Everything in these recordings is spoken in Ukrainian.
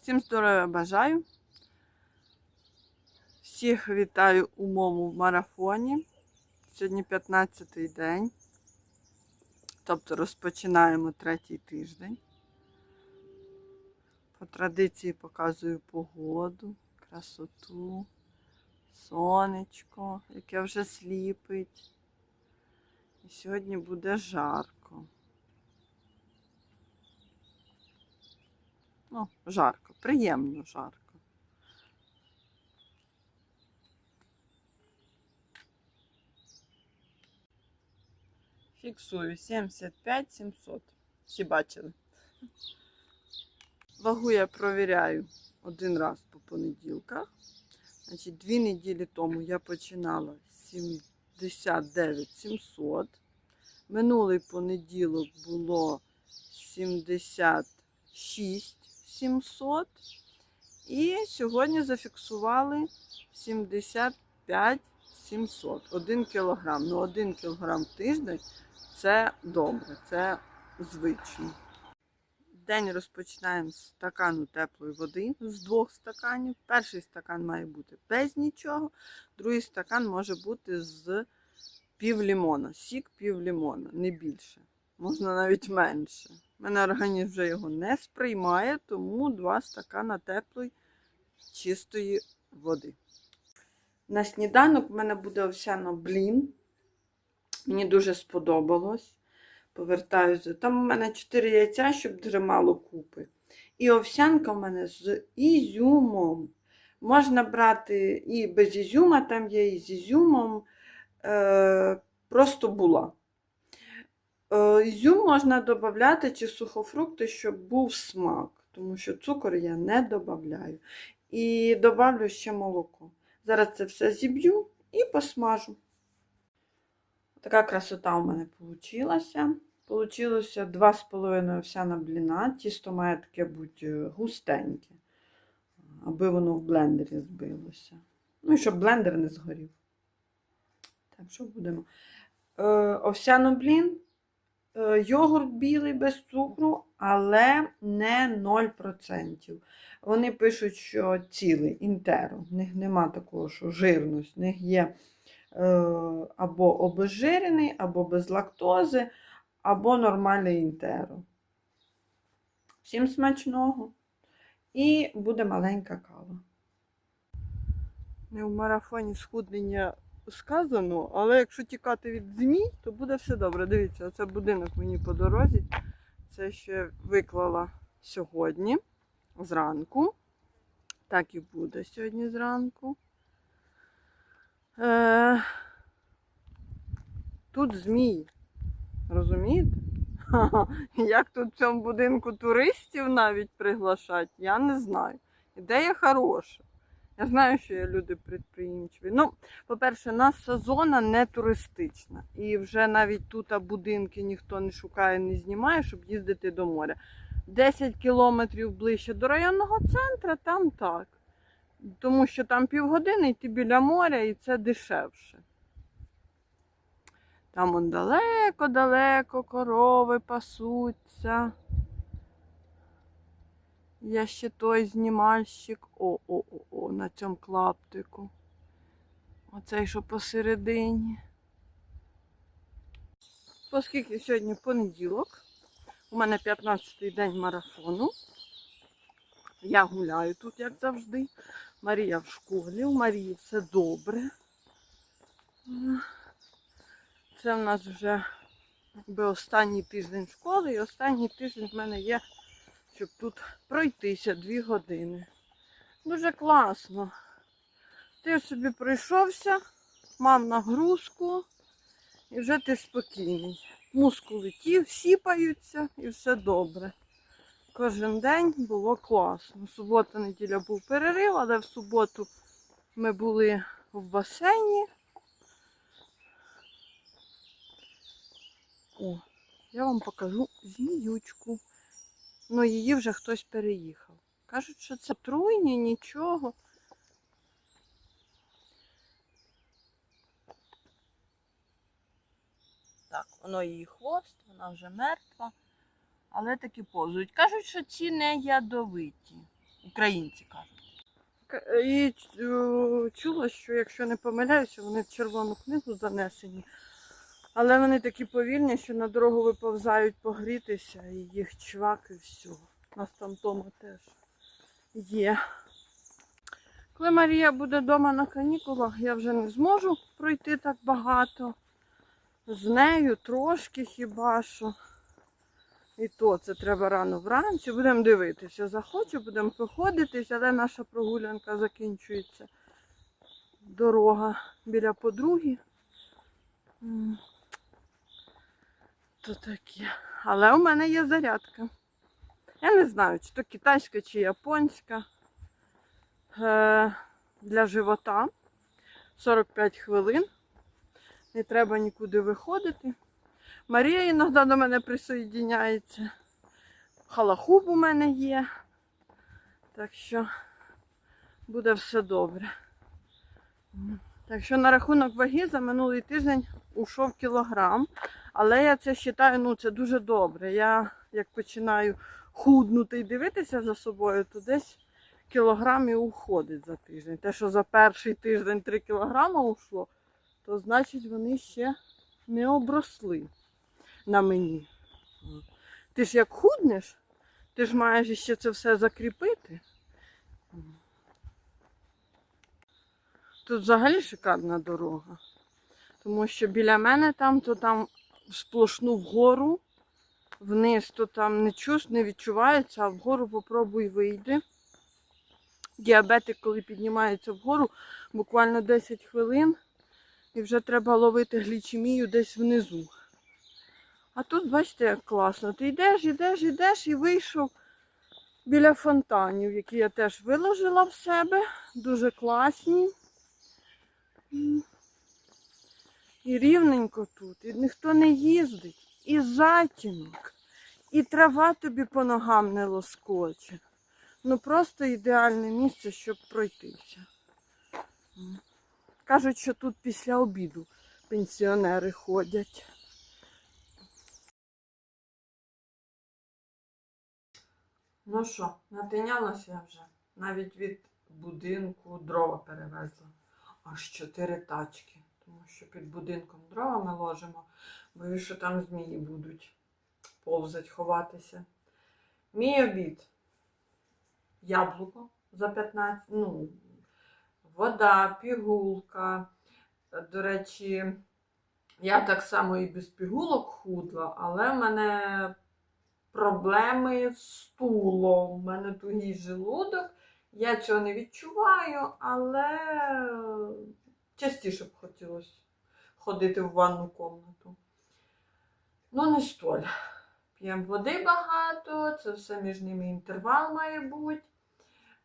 Всім здоров'я бажаю. Всіх вітаю у моєму марафоні. Сьогодні 15-й день. Тобто розпочинаємо третій тиждень. По традиції показую погоду, красоту, сонечко, яке вже сліпить. І сьогодні буде жарко. Ну, жарко, приємно жарко. Фіксую 75 700. Всі бачили. Вагу я провіряю один раз по понеділках. Значить, дві неділі тому я починала 79 700. Минулий понеділок було 76 700. І сьогодні зафіксували 75 700. 1 кілограм. Ну, 1 кілограм тиждень це добре, це звично. День розпочинаємо з стакану теплої води, з двох стаканів. Перший стакан має бути без нічого, другий стакан може бути з пів лімона. Сік пів лімона, не більше. Можна навіть менше. У мене організм вже його не сприймає, тому два стакана теплої чистої води. На сніданок в мене буде овсяно блін. Мені дуже сподобалось. Повертаюся. Там у мене 4 яйця, щоб дуже мало купи. І овсянка в мене з ізюмом. Можна брати і без ізюма, там є і з ізюмом. Е, просто була. Е, ізюм можна додати чи сухофрукти, щоб був смак, тому що цукор я не додаю. І додавлю ще молоко. Зараз це все зіб'ю і посмажу. Така красота у мене вийшла. Получилося 2,5 овсяна бліна. Тісто має таке бути густеньке, аби воно в блендері збилося. Ну і щоб блендер не згорів. Так, що будемо? Е, овсяно блін, е, йогурт білий без цукру, але не 0%. Вони пишуть, що цілий, інтеро. В них нема такого, що жирність. В них є е, або обезжирений, або без лактози, або нормальний інтеро. Всім смачного. І буде маленька кава. В марафоні схуднення сказано, але якщо тікати від змій, то буде все добре. Дивіться, оце будинок мені по дорозі. Це ще виклала сьогодні зранку. Так і буде сьогодні зранку. Е, Тут змії. Розумієте? Як тут в цьому будинку туристів навіть приглашати, я не знаю. Ідея хороша. Я знаю, що є люди підприємчиві. Ну, по-перше, наша зона не туристична. І вже навіть тут будинки ніхто не шукає, не знімає, щоб їздити до моря. 10 кілометрів ближче до районного центру, там так. Тому що там півгодини йти біля моря і це дешевше. Там он далеко-далеко корови пасуться. Я ще той знімальщик. О-о-о, на цьому клаптику. Оцей, що посередині. Оскільки сьогодні понеділок, у мене 15-й день марафону. Я гуляю тут, як завжди. Марія в школі, у Марії все добре. Це в нас вже якби останній тиждень школи, і останній тиждень в мене є, щоб тут пройтися дві години. Дуже класно. Ти собі пройшовся, мав нагрузку, і вже ти спокійний. Мускули ті сіпаються і все добре. Кожен день було класно. Субота, неділя був перерив, але в суботу ми були в басейні. О, я вам покажу зміючку. Ну, її вже хтось переїхав. Кажуть, що це труйні, нічого. Так, воно її хвост, вона вже мертва. Але таки позують. Кажуть, що ці не ядовиті. українці кажуть. І е, чула, що якщо не помиляюся, вони в червону книгу занесені. Але вони такі повільні, що на дорогу виповзають погрітися, і їх чвак і все. У нас там Тома теж є. Коли Марія буде вдома на канікулах, я вже не зможу пройти так багато. З нею трошки хіба що. І то це треба рано вранці. Будемо дивитися. Захочу, будемо проходитись, але наша прогулянка закінчується. Дорога біля подруги. То таке. Але у мене є зарядка. Я не знаю, чи то китайська, чи японська. Е, для живота. 45 хвилин. Не треба нікуди виходити. Марія іноді до мене присоєдняється. Халахуб у мене є. Так що буде все добре. Так що на рахунок ваги за минулий тиждень ушов кілограм. Але я це вважаю, ну це дуже добре. Я як починаю худнути і дивитися за собою, то десь кілограм і уходить за тиждень. Те, що за перший тиждень 3 кілограма ушло, то значить вони ще не обросли на мені. Ти ж як худнеш, ти ж маєш ще це все закріпити. Тут взагалі шикарна дорога. Тому що біля мене там, то там сплошну вгору, вниз, то там не чуш, не відчувається, а вгору попробуй вийди. Діабетик, коли піднімається вгору, буквально 10 хвилин, і вже треба ловити глічемію десь внизу. А тут, бачите, як класно. Ти йдеш, йдеш, йдеш і вийшов біля фонтанів, які я теж виложила в себе. Дуже класні. І рівненько тут, і ніхто не їздить, і затінок, і трава тобі по ногам не лоскоче. Ну просто ідеальне місце, щоб пройтися. Кажуть, що тут після обіду пенсіонери ходять. Ну що, натинялася я вже. Навіть від будинку дрова перевезла. Аж чотири тачки. Тому що під будинком дрова ми ложимо, боюсь, що там змії будуть повзать, ховатися. Мій обід. Яблуко за 15, ну, вода, пігулка. До речі, я так само і без пігулок худла, але в мене проблеми з стулом. У мене тугий желудок. Я цього не відчуваю, але частіше б хотілося ходити в ванну кімнату. Ну, не столь. П'ємо води багато, це все між ними інтервал має бути.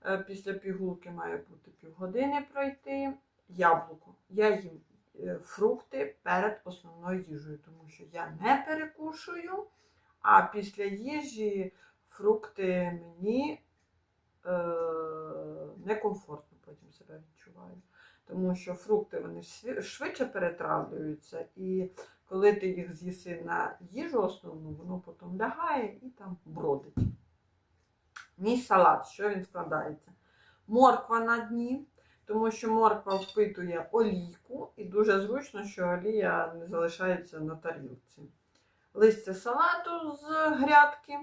Е, Після пігулки має бути півгодини пройти. Яблуко. Я їм е, фрукти перед основною їжею, тому що я не перекушую, а після їжі фрукти мені е, некомфортно потім себе відчуваю. Тому що фрукти вони швидше перетравлюються, і коли ти їх з'їси на їжу основну, воно потім лягає і там бродить. Мій салат, що він складається? Морква на дні, тому що морква впитує олійку, і дуже зручно, що олія не залишається на тарілці. Листя салату з грядки,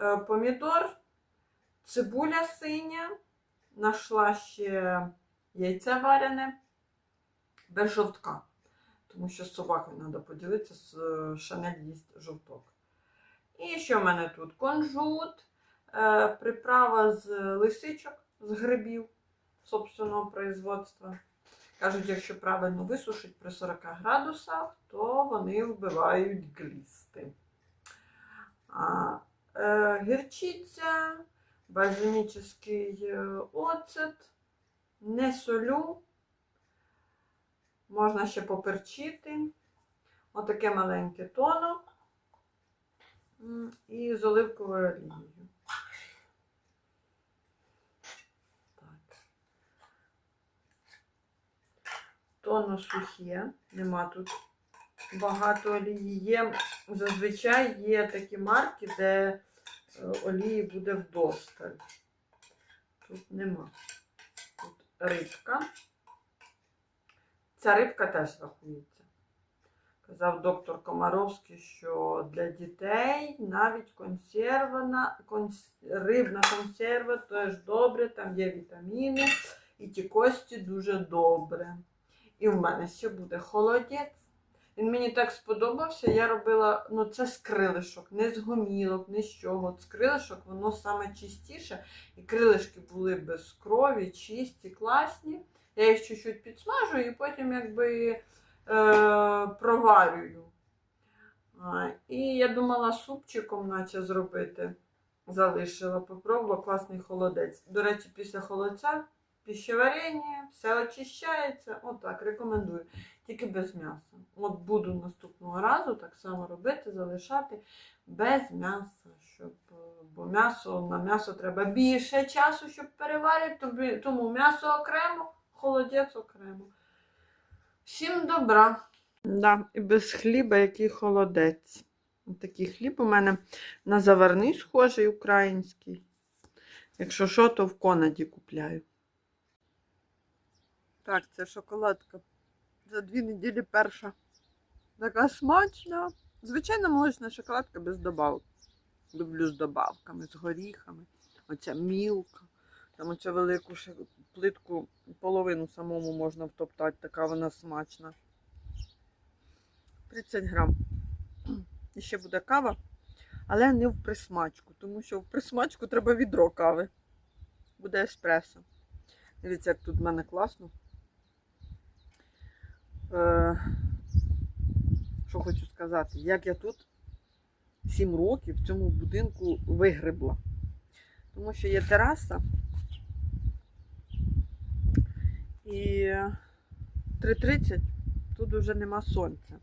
е, помідор, цибуля синя, нашла ще яйце варене без жовтка. Тому що з собакою треба поділитися, з е, Шанель їсть жовток. І що в мене тут? Конжут, е, приправа з лисичок, з грибів собственного производства. Кажуть, якщо правильно висушить при 40 градусах, то вони вбивають глісти. А, е, гірчиця, бальзамічний е, оцет, не солю. Можна ще поперчити. Отаке маленьке тоно. І з оливковою олією. Тоно сухе, нема тут багато олії. Є, зазвичай є такі марки, де олії буде вдосталь. Тут нема. Тут рибка. Ця рибка теж рахується. Казав доктор Комаровський, що для дітей навіть консервана, конс... рибна консерва теж добре, там є вітаміни, і ті кості дуже добре. І в мене ще буде холодець. Він мені так сподобався. Я робила, ну це з крилишок, не з гомілок, не з чого. От з крилишок воно саме чистіше. І крилишки були без крові, чисті, класні. Я їх чуть-чуть підсмажу і потім якби е, проварюю. А, і я думала супчиком наче зробити. Залишила, попробувала класний холодець. До речі, після холодця пищеварення, все очищається. Отак, рекомендую. Тільки без м'яса. От буду наступного разу так само робити, залишати без м'яса, щоб, е, бо м'ясо на м'ясо треба більше часу, щоб переварити, тому м'ясо окремо, холодець окремо. Всім добра. Да, і без хліба який холодець. Такий хліб у мене на заварний схожий український. Якщо що, то в Конаді купляю. Так, це шоколадка. За дві неділі перша. Така смачна. Звичайно, молочна шоколадка без добавок. Люблю з добавками, з горіхами. Оця мілка. Там оцю велику плитку, половину самому можна втоптати, така вона смачна. 30 грам. І ще буде кава, але не в присмачку, тому що в присмачку треба відро кави. Буде еспресо. Дивіться, як тут в мене класно. Е, що хочу сказати, як я тут 7 років в цьому будинку вигребла. Тому що є тераса. І 3.30 тут вже нема сонця.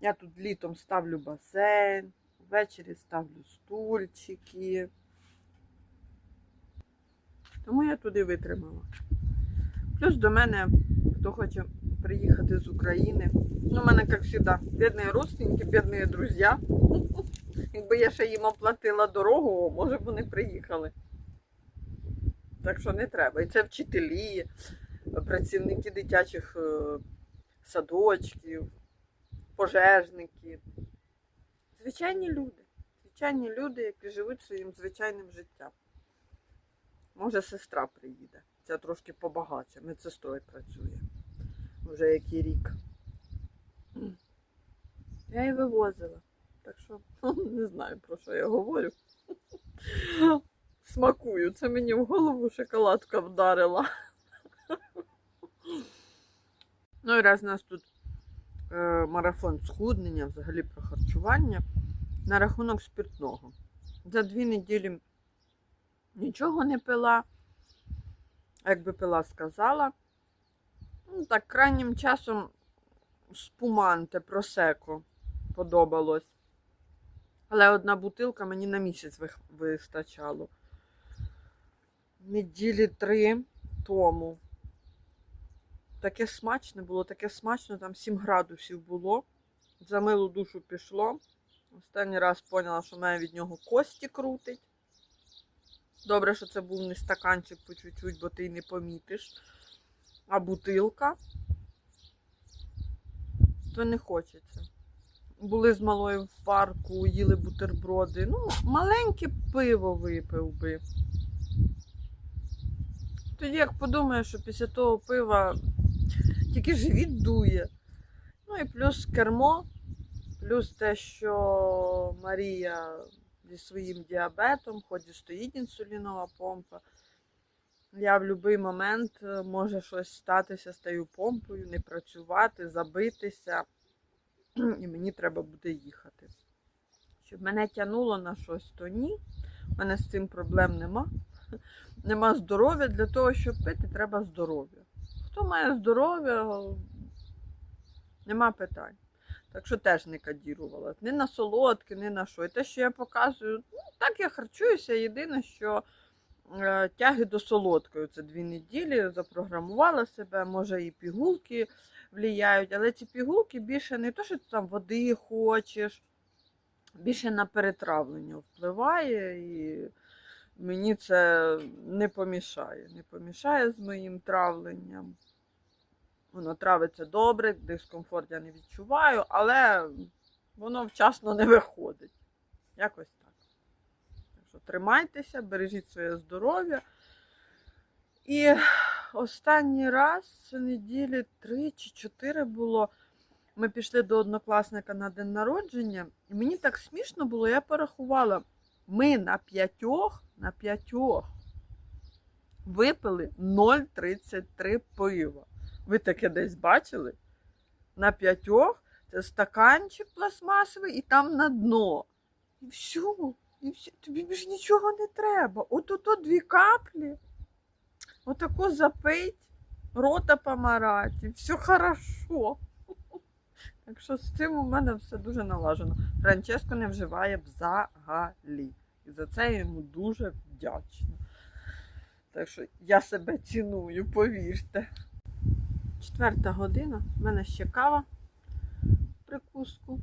Я тут літом ставлю басейн, ввечері ставлю стульчики. Тому я туди витримала. Плюс до мене, хто хоче приїхати з України. Ну, у мене, як завжди, бідні родственники, бідні друзі. Якби я ще їм оплатила дорогу, може б вони приїхали. Так що не треба. І це вчителі, працівники дитячих е, садочків, пожежники. Звичайні люди. Звичайні люди, які живуть своїм звичайним життям. Може, сестра приїде. Ця трошки побагаче. Медсестрою працює. Вже який рік. Я її вивозила. Так що не знаю, про що я говорю. Смакую. Це мені в голову шоколадка вдарила. Ну і раз у нас тут е, марафон схуднення, взагалі про харчування, на рахунок спиртного. За дві неділі нічого не пила. А Якби пила, сказала. Ну, так, крайнім часом спуманте, просеко подобалось. Але одна бутилка мені на місяць вистачало. Неділі три тому. Таке смачне було, таке смачно, там 7 градусів було. За милу душу пішло. Останній раз поняла, що мене від нього кості крутить. Добре, що це був не стаканчик по чуть-чуть, бо ти не помітиш. А бутилка, то не хочеться. Були з малою в парку, їли бутерброди. Ну, маленьке пиво випив би. Тоді як подумаю, що після того пива тільки живіт дує. Ну і плюс кермо, плюс те, що Марія зі своїм діабетом, ході стоїть інсулінова помпа. Я в будь-який момент е, може щось статися з тією помпою, не працювати, забитися, і мені треба буде їхати. Щоб мене тягнуло на щось, то ні. У мене з цим проблем нема. Нема здоров'я. Для того, щоб пити, треба здоров'я. Хто має здоров'я, нема питань. Так що теж не кадірувала. Ні на солодке, ні на що. І те, що я показую, ну, так я харчуюся. Єдине, що е, тяги до солодкої. Це дві неділі, запрограмувала себе, може і пігулки влияють, але ці пігулки більше не то, що ти там води хочеш, більше на перетравлення впливає, і мені це не помішає. Не помішає з моїм травленням. Воно травиться добре, дискомфорт я не відчуваю, але воно вчасно не виходить. Якось так. Так що тримайтеся, бережіть своє здоров'я. І останній раз неділі три чи чотири було. Ми пішли до однокласника на день народження, і мені так смішно було, я порахувала. Ми на п'ятьох, на п'ятьох випили 0,33 пива. Ви таке десь бачили? На п'ятьох це стаканчик пластмасовий і там на дно. І все, і все. Тобі більш нічого не треба. От ото дві каплі. Отако запить, рота помарать, і все хорошо. Так що з цим у мене все дуже налажено. Франческо не вживає взагалі. І за це я йому дуже вдячна. Так що я себе ціную, повірте. Четверта година. У мене ще кава прикуску.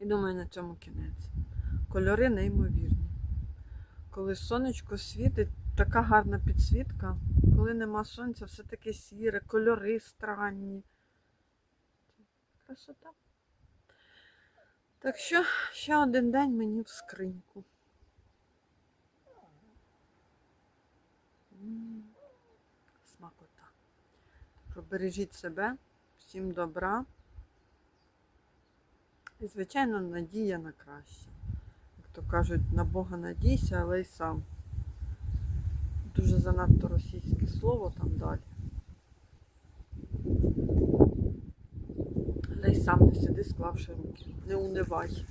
І думаю, на цьому кінець. Кольори неймовірні. Коли сонечко світить, така гарна підсвітка. Коли нема сонця, все таке сіре, кольори странні. Красота. Так що ще один день мені в скриньку. Що бережіть себе, всім добра. І, звичайно, надія на краще. Як то кажуть, на Бога надійся, але й сам. Дуже занадто російське слово там далі. Але й сам не сиди, склавши руки. Не унивай.